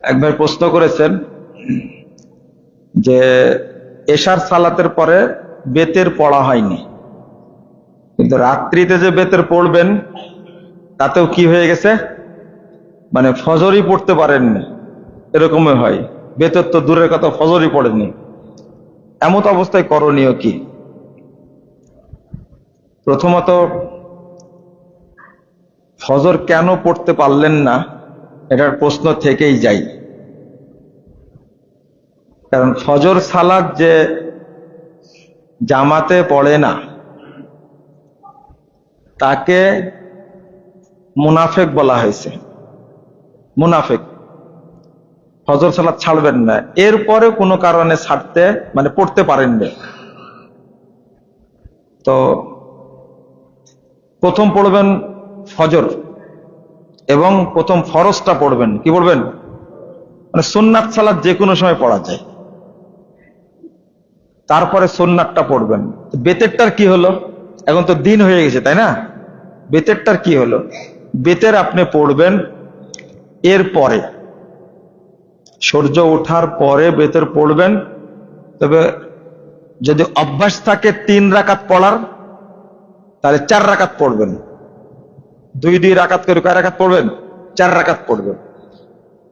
একবার প্রশ্ন করেছেন যে এশার সালাতের পরে বেতের পড়া হয়নি। কিন্তু রাত্রিতে যে বেতের পড়বেন, তাতেও কি হয়ে গেছে? মানে ফজরই পড়তে পারেননি। এরকমই হয়। বেতের তো দূরের কথা, ফজরই পড়েননি। এমত অবস্থায় করণীয় কি? প্রথমত, ফজর কেন পড়তে পারলেন না? এটার প্রশ্ন থেকেই যাই। কারণ ফজর সালাদ যে জামাতে পড়ে না, তাকে মুনাফেক বলা হয়েছে। মুনাফেক। ফজর সালাদ ছাড়বেন না। এরপরে কোনো কারণে ছাড়তে মানে পড়তে পারেন না। তো প্রথম পড়বেন ফজর। এবং প্রথম ফরজটা পড়বেন। কি পড়বেন? মানে সোননাথ সালাদ যে কোনো সময় পড়া যায়। তারপরে সোননাথটা পড়বেন। বেতেরটার কি হলো? এখন তো দিন হয়ে গেছে, তাই না? বেতেরটার কি হলো? বেতের আপনি পড়বেন এর পরে সূর্য ওঠার পরে বেতের পড়বেন। তবে যদি অভ্যাস থাকে তিন রাকাত পড়ার, তাহলে চার রাকাত পড়বেন। দুই দুই রাকাত করে কয় রাকাত পড়বেন? চার রাকাত পড়বেন।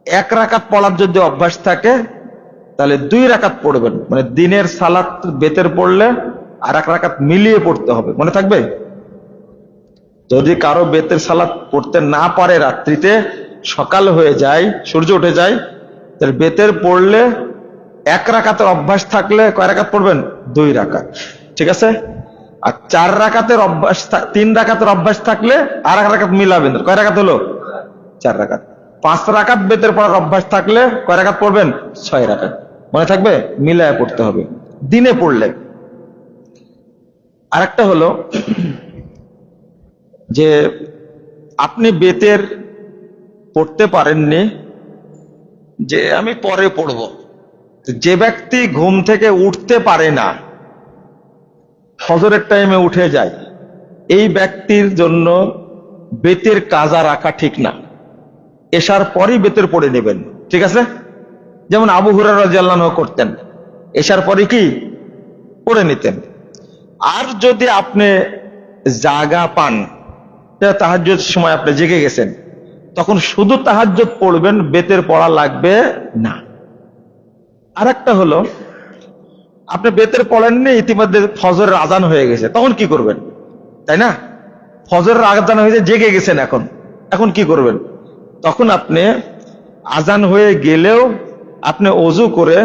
এক রাকাত পড়ার যদি অভ্যাস থাকে, তাহলে দুই রাকাত পড়বেন। মানে দিনের সালাত বেতের পড়লে আর এক রাকাত মিলিয়ে পড়তে হবে। মনে থাকবে? যদি কারও বেতের সালাত পড়তে না পারে রাত্রিতে, সকাল হয়ে যায়, সূর্য উঠে যায়, তাহলে বেতের পড়লে এক রাকাতের অভ্যাস থাকলে কয় রাকাত পড়বেন? দুই রাকাত। ঠিক আছে? আর চার রাকাতের অভ্যাস তিন রাকাতের অভ্যাস থাকলে আর এক রাকাত মিলাবেন। কয় রাকাত হলো? চার রাকাত। পাঁচ রাকাত বেতের পড়ার অভ্যাস থাকলে কয় রাকাত পড়বেন? ছয় রাকাত। মনে থাকবে? মিলায় পড়তে হবে। দিনে পড়লে। আরেকটা হলো যে আপনি বেতের পড়তে পারেননি, যে আমি পরে পড়ব। যে ব্যক্তি ঘুম থেকে উঠতে পারে না ফজরের টাইমে উঠে যায়। এই ব্যক্তির জন্য বেতের কাজা রাখা ঠিক না। এসার পরই বেতের পড়ে নেবেন। ঠিক আছে? যেমন আবু হুরার রাজিয়াল্লাহ করতেন। এসার পরে কি? পড়ে নিতেন। আর যদি আপনি জাগা পান তাহাজ্জুদ সময় আপনি জেগে গেছেন, তখন শুধু তাহাজ্জুদ পড়বেন, বেতের পড়া লাগবে না। আর একটা হলো আপনি বেতের পড়েননি ইতিমধ্যে ফজরের আজান হয়ে গেছে। তখন কি করবেন? তাই না? ফজরের আজান হয়েছে জেগে গেছেন এখন। এখন কি করবেন? তখন আপনি আজান হয়ে গেলেও আপনি অজু করে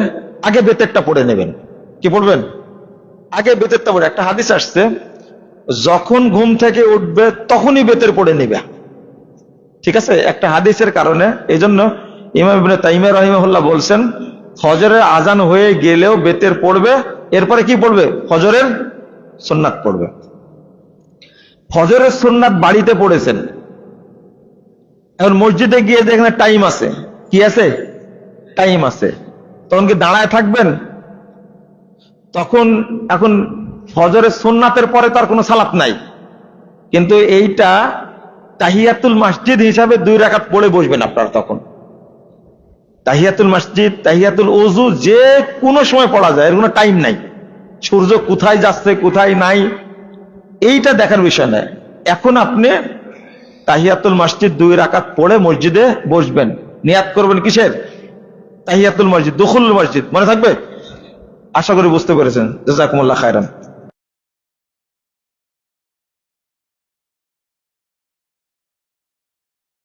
আগে বেতেরটা পড়ে নেবেন। কি পড়বেন? আগে বেতেরটা পড়ে। একটা হাদিস আসছে, যখন ঘুম থেকে উঠবে তখনই বেতের পড়ে নেবে। ঠিক আছে? একটা হাদিসের কারণে এই জন্য ইমাম ইবনে তাইমিয়া রহিমাহুল্লাহ বলছেন ফজরের আজান হয়ে গেলেও বেতের পড়বে, এরপরে কি পড়বে? ফজরের সুন্নাত পড়বে। ফজরের সুন্নাত বাড়িতে পড়েছেন। এখন মসজিদে গিয়ে দেখেন টাইম আছে। কি আছে? টাইম আছে। তখন কি দাঁড়ায় থাকবেন? তখন এখন ফজরের সুন্নাতের পরে তার কোনো সালাত নাই। কিন্তু এইটা তাহিয়াতুল মসজিদ হিসাবে দুই রাকাত পড়ে বসবেন আপনারা তখন। তাহিয়াতুল মসজিদ, তাহিয়াতুল ওজু যে কোনো সময় পড়া যায়, এর কোনো টাইম নাই। সূর্য কোথায় যাচ্ছে, কোথায় নাই, এইটা দেখার বিষয় নয় এখন আপনি তাহিয়াতুল মসজিদ দুই রাকাত পড়ে মসজিদে বসবেন। নিয়াত করবেন কিসের? তাহিয়াতুল মসজিদ, দখুল মসজিদ। মনে থাকবে? আশা করি বুঝতে পেরেছেন। জাজাকুমুল্লাহ খায়রান।